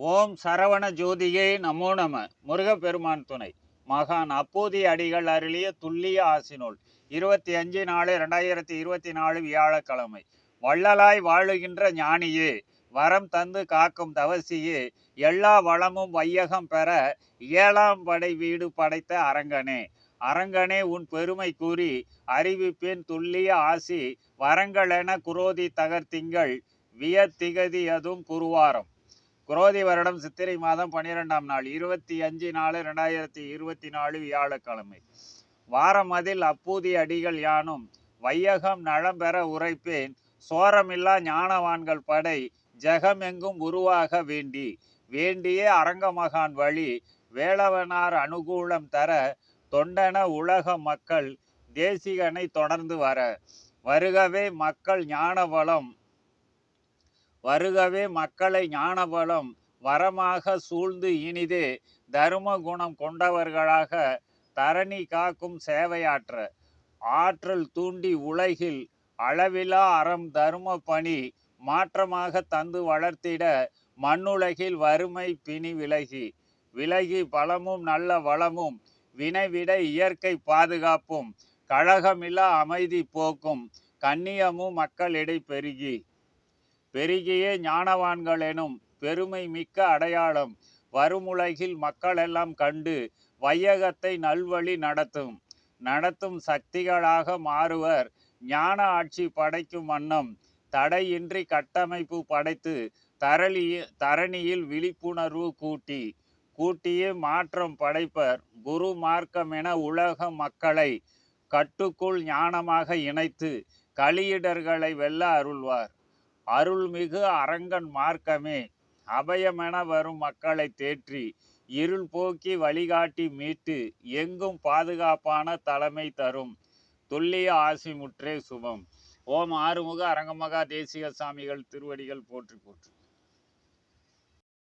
ஓம் சரவண ஜோதியே நமோ நம. முருகப்பெருமான் துணை. மகான் அப்போதி அடிகள் அருளிய துல்லிய ஆசினோல் இருபத்தி அஞ்சு நாலு ரெண்டாயிரத்தி இருபத்தி நாலு வியாழக்கிழமை. வள்ளலாய் வாழுகின்ற ஞானியே வரம் தந்து காக்கும் தவசியே எல்லா வளமும் வையகம் பெற ஏழாம் படை வீடு படைத்த அரங்கனே. அரங்கனே உன் பெருமை கூறி அறிவிப்பின் துல்லிய ஆசி வரங்களென குரோதி தகர்த்திங்கள் வியத்திகதியதும் குருவாரம். குரோதி வருடம் சித்திரை மாதம் பன்னிரெண்டாம் நாள் இருபத்தி அஞ்சு நாலு ரெண்டாயிரத்தி இருபத்தி நாலு வியாழக்கிழமை. வாரம் அதில் அப்பூதி அடிகள் யானும் வையகம் நலம் பெற உரைப்பேன் சோரமில்லா ஞானவான்கள் படை ஜெகமெங்கும் உருவாக வேண்டி வேண்டியே அரங்கமகான் வழி வேளவனார் அனுகூலம் தர தொண்டன உலக மக்கள் தேசிகனை தொடர்ந்து வர வருகவே மக்கள் ஞான வளம் வருகவே மக்களை ஞானபலம் வரமாக சூழ்ந்து இனிதே தரும குணம் கொண்டவர்களாக தரணி காக்கும் சேவையாற்ற. ஆற்றல் தூண்டி உலகில் அளவிலா அறம் தரும பணி மாற்றமாக தந்து வளர்த்திட மண்ணுலகில் வறுமை பிணி விலகி. விலகி பலமும் நல்ல வளமும் வினைவிட இயற்கை பாதுகாப்பும் கழகமில்லா அமைதி போக்கும் கண்ணியமும் மக்களிடை பெருகி. பெருகிய ஞானவான்கள் எனும் பெருமை மிக்க அடையாளம். வருமுலகில் மக்களெல்லாம் கண்டு வையகத்தை நல்வழி நடத்தும். நடத்தும் சக்திகளாக மாறுவர். ஞான ஆட்சி படைக்கும் வண்ணம். தடையின்றி கட்டமைப்பு படைத்து தரளி தரணியில் விழிப்புணர்வு கூட்டி கூட்டியே மாற்றம் படைப்பர். குரு மார்க்கம் என உலக மக்களை கட்டுக்குள் ஞானமாக இணைத்து கலியிடர்களை வெல்ல அருள்வார். அருள்மிகு அரங்கன் மார்க்கமே. அபயமென வரும் மக்களை தேற்றி இருள் போக்கி வழிகாட்டி மீட்டு எங்கும் பாதுகாப்பான தலைமை தரும். துல்லிய ஆசி முற்றே சுபம். ஓம் ஆறுமுக அரங்கமகா தேசிக சாமிகள் திருவடிகள் போற்றி போற்று.